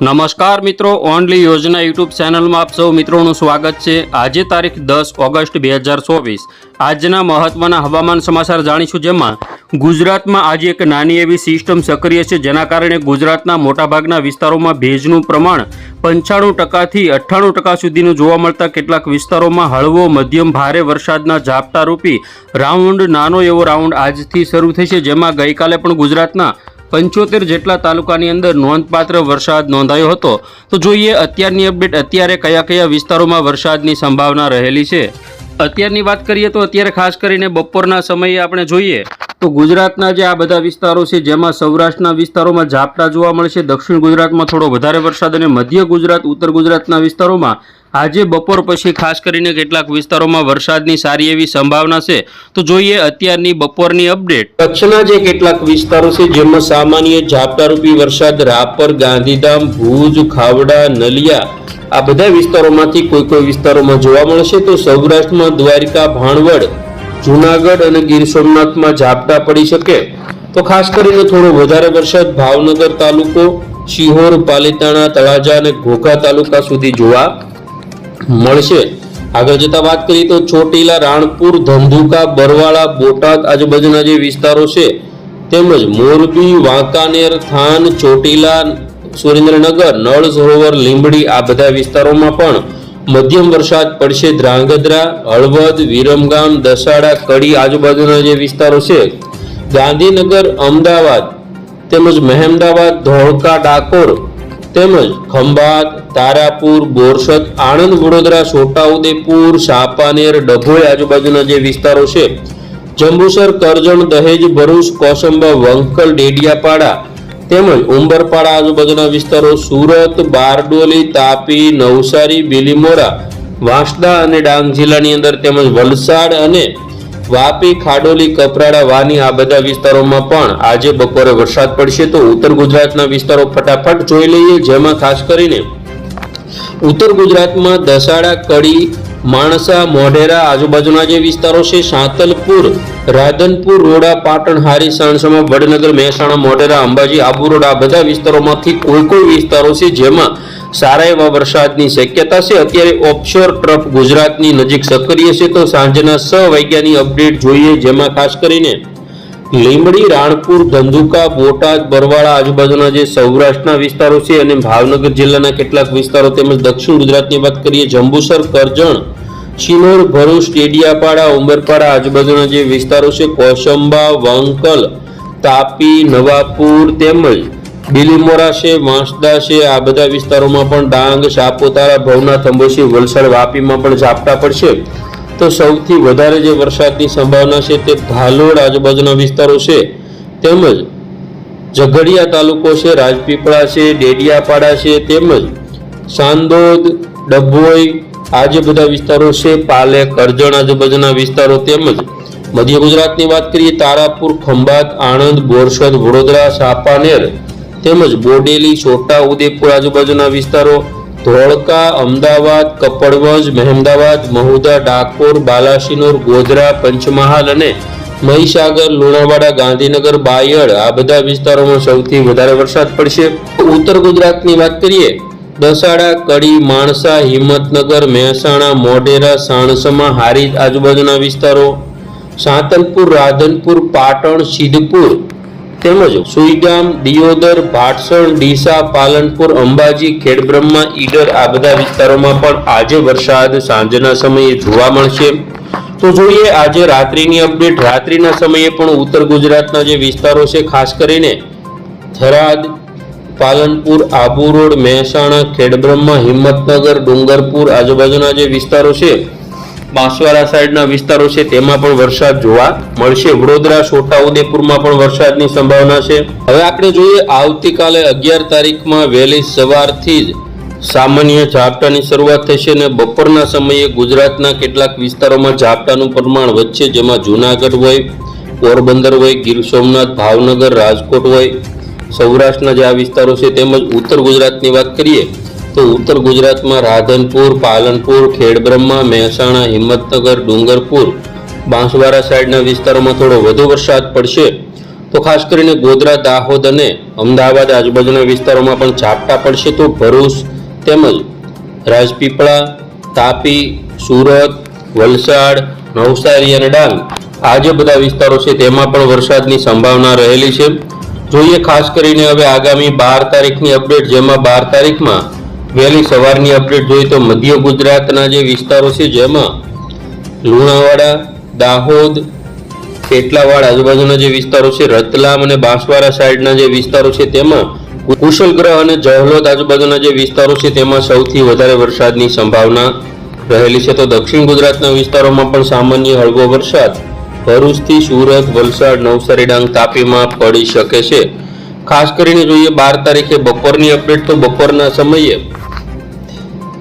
નમસ્કાર મિત્રો, ઓનલી યોજના યુટ્યુબ ચેનલમાં આપ સૌ મિત્રોનું સ્વાગત છે. આજે તારીખ દસ ઓગસ્ટ બે હજાર ચોવીસ. આજના મહત્વના હવામાન સમાચાર જાણીશું જેમાં ગુજરાતમાં આજે એક નાની એવી સિસ્ટમ સક્રિય છે, જેના કારણે ગુજરાતના મોટાભાગના વિસ્તારોમાં ભેજનું પ્રમાણ પંચાણું ટકાથી અઠ્ઠાણું ટકા સુધીનું જોવા મળતા કેટલાક વિસ્તારોમાં હળવો, મધ્યમ, ભારે વરસાદના ઝાપટા રૂપી રાઉન્ડ, નાનો એવો રાઉન્ડ આજથી શરૂ થશે, જેમાં ગઈકાલે પણ ગુજરાતના પંચોતેર જેટલા તાલુકાની અંદર નોંધપાત્ર વરસાદ નોંધાયો હતો. તો જોઈએ અત્યારની અપડેટ અત્યારે કયા કયા વિસ્તારોમાં વરસાદની સંભાવના રહેલી છે. અત્યારની વાત કરીએ તો અત્યારે ખાસ કરીને બપોરના સમયે આપણે જોઈએ તો ગુજરાતના જે આ બધા વિસ્તારો છે, જેમાં સૌરાષ્ટ્રના વિસ્તારોમાં ઝાપટા જોવા મળશે, દક્ષિણ ગુજરાતમાં થોડો વધારે વરસાદ અને મધ્ય ગુજરાત, ઉત્તર ગુજરાતના વિસ્તારોમાં આજે બપોર પછી ખાસ કરીને કેટલાક વિસ્તારોમાં વરસાદની સારી એવી સંભાવના છે. તો જોઈએ અત્યારની બપોરની અપડેટ. કચ્છના જે કેટલાક વિસ્તારો છે, જેમાં સામાન્ય ઝાપટારૂપી વરસાદ, રાપર, ગાંધીધામ, ભુજ, ખાવડા, નલિયા, આ બધા વિસ્તારોમાંથી કોઈ કોઈ વિસ્તારોમાં જોવા મળશે. તો સૌરાષ્ટ્રમાં દ્વારિકા, ભાણવડ જુનાગઢ અને ગીર સોમનાથમાં ઝાપટા પડી શકે તો ખાસ કરીને થોડો વધારે વરસાદ ભાવનગર તાલુકો, શિહોર, પાલીતાણા, તળાજા અને ઘોઘા તાલુકા સુધી જોવા મળશે. આગળ જતા વાત કરીએ તો ચોટીલા, રાણપુર, ધંધુકા, બરવાળા, બોટાદ આજુબાજુના જે વિસ્તારો છે તેમજ મોરબી, વાંકાનેર, થાન, ચોટીલા, સુરેન્દ્રનગર, નળ સરોવર, લીંબડી આ બધા વિસ્તારોમાં પણ મધ્યમ વરસાદ પડશે ધ્રાંગધ્રા, હળવદ, વિરમગામ, દસાડા, કડી આજુબાજુના જે વિસ્તારો છે, ગાંધીનગર, અમદાવાદ તેમજ મહેમદાવાદ, ધોળકા, ડાકોર તેમજ ખંભાત, તારાપુર, બોરસદ, આણંદ, વડોદરા, છોટાઉદેપુર, સાપાનેર, ડભોઈ આજુબાજુના જે વિસ્તારો છે, જંબુસર, કરજણ, દહેજ, ભરૂચ, કોસંબા, વંકલ, ડેડિયાપાડા તેમજ ઉંબરપાડા આજુબાજુના વિસ્તારો સુરત, બારડોલી, તાપી, નવસારી, બિલીમોરા, વાંસદા અને ડાંગ જિલ્લાની અંદર તેમજ વલસાડ અને વાપી, ખાડોલી, કપરાડા, વાની આ બધા વિસ્તારોમાં પણ આજે બપોરે વરસાદ પડશે તો ઉત્તર ગુજરાતના વિસ્તારો ફટાફટ જોઈ લઈએ. જેમાં ખાસ કરીને ઉત્તર ગુજરાતમાં દસાડા, કડી માણસા, મોઢેરા, આજુબાજુના જે વિસ્તારો છે, સાંતલપુર, રાધનપુર, રોડા, પાટણ, હારી, સાણસામાં, વડનગર, મહેસાણા, મોઢેરા, અંબાજી આબુ રોડ આ બધા વિસ્તારોમાંથી કોઈ કોઈ વિસ્તારો છે જેમાં સારા એવા વરસાદની શક્યતા છે. અત્યારે ઓફશોર ટ્રફ ગુજરાતની નજીક સક્રિય છે. તો સાંજના છ વાગ્યાની અપડેટ જોઈએ, જેમાં ખાસ કરીને લીંબડી, રાણપુર, ધંધુકા, બોટાદ, બરવાળા આજુબાજુના જે સૌરાષ્ટ્રના વિસ્તારો છે અને ભાવનગર જિલ્લાના કેટલાક વિસ્તારો તેમજ દક્ષિણ ગુજરાતની વાત કરીએ, જંબુસર, કરજણ શિનોર ભરૂચ, ડેડિયાપાડા ઉમરપાડા આજુબાજુના જે વિસ્તારો છે, કોસંબા, વંકલ, તાપી, નવાપુર તેમજ બિલીમોરા છે, વાંસદા છે, આ બધા વિસ્તારોમાં પણ ડાંગ, સાપુતારા, ભવનાથ અંબોશી વલસાડ, વાપીમાં પણ ઝાપટા પડશે. તો સૌથી વધારે જે વરસાદની સંભાવના છે તે ધાલોડ આજુબાજુના વિસ્તારો છે. તેમજ ઝઘડિયા તાલુકો છે, રાજપીપળા છે, ડેડિયાપાડા છે, તેમજ સાંદોદ, ડભોઈ આ જે બધા વિસ્તારો છે પાલે કરજણ આજુબાજુના વિસ્તારો તેમજ મધ્ય ગુજરાતની વાત કરીએ, તારાપુર, ખંભાત, આણંદ, બોરસદ, વડોદરા, સાપાનેર તેમજ બોડેલી, છોટા ઉદેપુર આજુબાજુના વિસ્તારો ધોળકા અમદાવાદ, કપડવંજ, મહેમદાવાદ, મહુદા, ડાકોર, બાલાસિનોર, ગોધરા, પંચમહાલ અને મહીસાગર, લુણાવાડા, ગાંધીનગર, બાયડ આ બધા વિસ્તારોમાં સૌથી વધારે વરસાદ પડશે. ઉત્તર ગુજરાતની વાત કરીએ, દસાડા, કડી, માણસા, હિંમતનગર, મહેસાણા, મોઢેરા, સાણસમા, હારીજ આજુબાજુના વિસ્તારો, સાંતલપુર, રાધનપુર, પાટણ, સિદ્ધપુર તેમજ સુઈગામ, દિયોદર, ભાટસણ, ડીસા, પાલનપુર, અંબાજી, ખેડબ્રહ્મા, ઈડર આ બધા વિસ્તારોમાં પણ આજે વરસાદ સાંજના સમયે જોવા મળશે. તો જોઈએ આજે રાત્રિની અપડેટ. રાત્રિના સમયે પણ ઉત્તર ગુજરાતના જે વિસ્તારો છે, ખાસ કરીને થરાદ, પાલનપુર, આબુ રોડ, મહેસાણા, ખેડબ્રહ્મા, હિંમતનગર, ડુંગરપુર, આજુબાજુના જે વિસ્તારો છે બાંસવાડા સાઈડના વિસ્તારો છે, તેમાં પણ વરસાદ જોવા મળશે. વડોદરા છોટાઉદેપુરમાં પણ વરસાદની સંભાવના છે. હવે આપણે જોઈએ, આવતીકાલે અગિયાર તારીખમાં વહેલી સવારથી જ સામાન્ય ઝાપટાની શરૂઆત થશે અને બપોરના સમયે ગુજરાતના કેટલાક વિસ્તારોમાં ઝાપટાનું પ્રમાણ વધશે, જેમાં જૂનાગઢ હોય, પોરબંદર હોય, ગીર સોમનાથ, ભાવનગર, રાજકોટ હોય, સૌરાષ્ટ્રના જે આ વિસ્તારો છે, તેમજ ઉત્તર ગુજરાતની વાત કરીએ તો ઉત્તર ગુજરાતમાં રાધનપુર, પાલનપુર, ખેડબ્રહ્મા, મહેસાણા, હિંમતનગર, ડુંગરપુર, બાંસવાડા સાઈડના વિસ્તારોમાં થોડો વધુ વરસાદ પડશે. તો ખાસ કરીને ગોધરા, દાહોદ અને અમદાવાદ આજુબાજુના વિસ્તારોમાં પણ ઝાપટા પડશે તો ભરૂચ તેમજ રાજપીપળા, તાપી, સુરત, વલસાડ, નવસારી અને ડાંગ આ જે બધા વિસ્તારો છે તેમાં પણ વરસાદની સંભાવના રહેલી છે. જોઈએ ખાસ કરીને હવે આગામી બાર તારીખની અપડેટ, જેમાં બાર તારીખમાં વહેલી સવારની અપડેટ જોઈએ તો મધ્ય ગુજરાતના જે વિસ્તારો છે, જેમાં લુણાવાડા, દાહોદ કેટલાવાડ આજુબાજુના જે વિસ્તારો છે, રતલામ અને બાંસવાડા સાઈડના જે વિસ્તારો છે, તેમાં કુશલગ્રહ અને જહલોદ આજુબાજુના જે વિસ્તારો છે, તેમાં સૌથી વધારે વરસાદની સંભાવના રહેલી છે. તો દક્ષિણ ગુજરાતના વિસ્તારોમાં પણ સામાન્ય હળવો વરસાદ. ભરૂચથી સુરત, વલસાડ, નવસારી ડાંગ તાપીમાં પડી શકે છે. ખાસ કરીને જોઈએ, બાર તારીખે બપોરની અપડેટ તો બપોરના સમયે.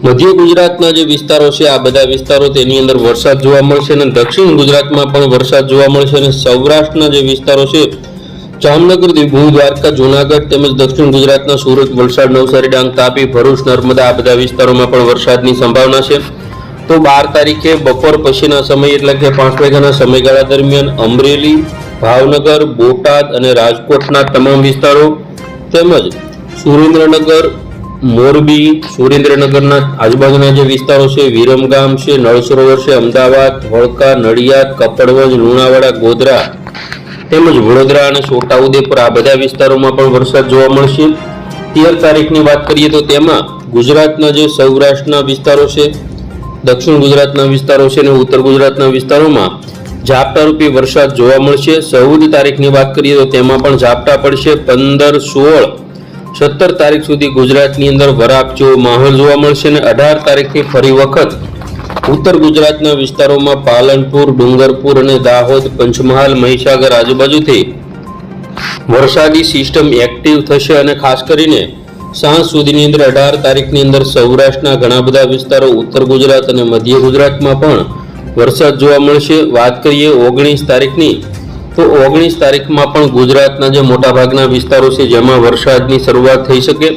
મધ્ય ગુજરાતના જે વિસ્તારો છે, આ બધા વિસ્તારો તેની અંદર વરસાદ જોવા મળશે અને દક્ષિણ ગુજરાતમાં પણ વરસાદ જોવા મળશે અને સૌરાષ્ટ્રના જે વિસ્તારો છે, જામનગર ભૂ દ્વારકા, જુનાગઢ તેમજ દક્ષિણ ગુજરાતના સુરત, વલસાડ, નવસારી, ડાંગ, તાપી, ભરૂચ, નર્મદા આ બધા વિસ્તારોમાં પણ વરસાદની સંભાવના છે. તો બાર તારીખે બપોર પછીના સમય એટલે કે પાંચ વાગ્યાના સમયગાળા દરમિયાન અમરેલી ભાવનગર, બોટાદ અને રાજકોટના તમામ વિસ્તારો તેમજ સુરેન્દ્રનગર, મોરબી, સુરેન્દ્રનગરના આજુબાજુના જે વિસ્તારો છે, વિરમગામ છે નળ સરોવર છે, અમદાવાદ ધોળકા નડિયાદ, કપડવંજ, લુણાવાડા, ગોધરા તેમજ વડોદરા અને છોટાઉદેપુર આ બધા વિસ્તારોમાં પણ વરસાદ જોવા મળશે. તેર તારીખની વાત કરીએ તો તેમાં ગુજરાતના જે સૌરાષ્ટ્રના વિસ્તારો છે, દક્ષિણ ગુજરાતના વિસ્તારો છે અને ઉત્તર ગુજરાતના વિસ્તારોમાં ઝાપટારૂપી વરસાદ જોવા મળશે. ચૌદ તારીખની વાત કરીએ તો તેમાં પણ ઝાપટા પડશે. પંદર સોળ સત્તર તારીખ સુધી ગુજરાતની અંદર વરાપ જેવો માહોલ જોવા મળશે અને અઢાર તારીખથી ફરી વખત ઉત્તર ગુજરાતના વિસ્તારોમાં પાલનપુર, ડુંગરપુર અને દાહોદ, પંચમહાલ, મહીસાગર આજુબાજુથી વરસાદી સિસ્ટમ એક્ટિવ થશે અને ખાસ કરીને સાંજ સુધીની અંદર અઢાર તારીખની અંદર સૌરાષ્ટ્રના ઘણા બધા વિસ્તારો ઉત્તર ગુજરાત અને મધ્ય ગુજરાતમાં પણ વરસાદ જોવા મળશે. વાત કરીએ ઓગણીસ તારીખની, તો ઓગણીસ તારીખમાં પણ ગુજરાતના જે મોટાભાગના વિસ્તારો છે, જેમાં વરસાદની શરૂઆત થઈ શકે.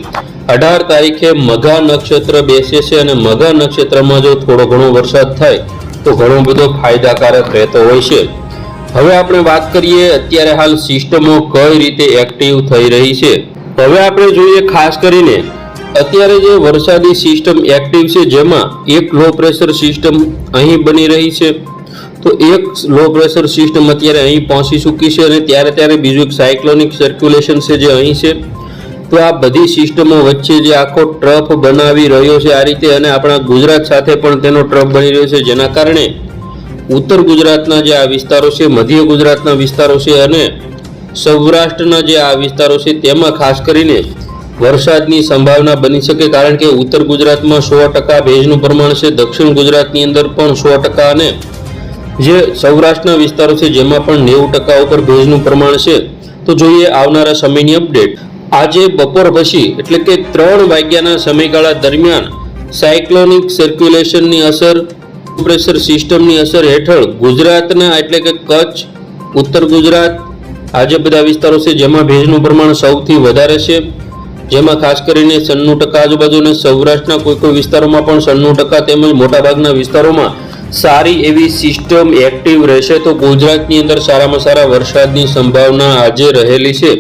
અઢાર તારીખે મઘા નક્ષત્ર બેસે છે અને મઘા નક્ષત્રમાં જો થોડો ઘણો વરસાદ થાય, તો ઘણો બધો ફાયદાકારક રહેતો હોય છે. હવે આપણે વાત કરીએ અત્યારે હાલ સિસ્ટમો કઈ રીતે એક્ટિવ થઈ રહી છે. હવે આપણે જોઈએ ખાસ કરીને અત્યારે જે વરસાદી સિસ્ટમ એક્ટિવ છે, જેમાં એક લો પ્રેશર સિસ્ટમ અહીં બની રહી છે, તો એક લો પ્રેશર સિસ્ટમ અત્યારે અહીં પહોંચી ચૂકી છે અને ત્યારે ત્યારે બીજું એક સાયક્લોનિક સર્ક્યુલેશન છે જે અહીં છે. તો આ બધી સિસ્ટમો વચ્ચે જે આખો ટ્રફ બનાવી રહ્યો છે આ રીતે અને આપણા ગુજરાત સાથે પણ તેનો ટ્રફ બની રહ્યો છે, જેના કારણે ઉત્તર ગુજરાતના જે આ વિસ્તારો છે, મધ્ય ગુજરાતના વિસ્તારો છે અને સૌરાષ્ટ્રના જે આ વિસ્તારો છે, તેમાં ખાસ કરીને વરસાદની સંભાવના બની શકે કારણ કે ઉત્તર ગુજરાતમાં સો ટકા ભેજનું પ્રમાણ છે. દક્ષિણ ગુજરાતની અંદર પણ સો ટકા અને જે સૌરાષ્ટ્રના વિસ્તારો છે, જેમાં પણ નેવું ટકા ઉપર ભેજનું પ્રમાણ છે. તો જોઈએ આવનારા સમયની અપડેટ. આજે બપોર પછી, એટલે કે ત્રણ વાગ્યાના સમયગાળા દરમિયાન, સાયક્લોનિક સર્ક્યુલેશનની અસર, પ્રેશર સિસ્ટમની અસર હેઠળ ગુજરાતના, એટલે કે કચ્છ, ઉત્તર ગુજરાત, આજે બધા વિસ્તારો છે, જેમાં ભેજનું પ્રમાણ સૌથી વધારે છે. જેમાં ખાસ કરીને સન્નું ટકા આજુબાજુ અને સૌરાષ્ટ્રના કોઈ કોઈ વિસ્તારોમાં પણ સન્નું ટકા તેમજ મોટાભાગના વિસ્તારોમાં સારી એવી સિસ્ટમ એક્ટિવ રહેશે તો ગુજરાતની અંદર સારામાં સારા વરસાદની સંભાવના આજે રહેલી છે.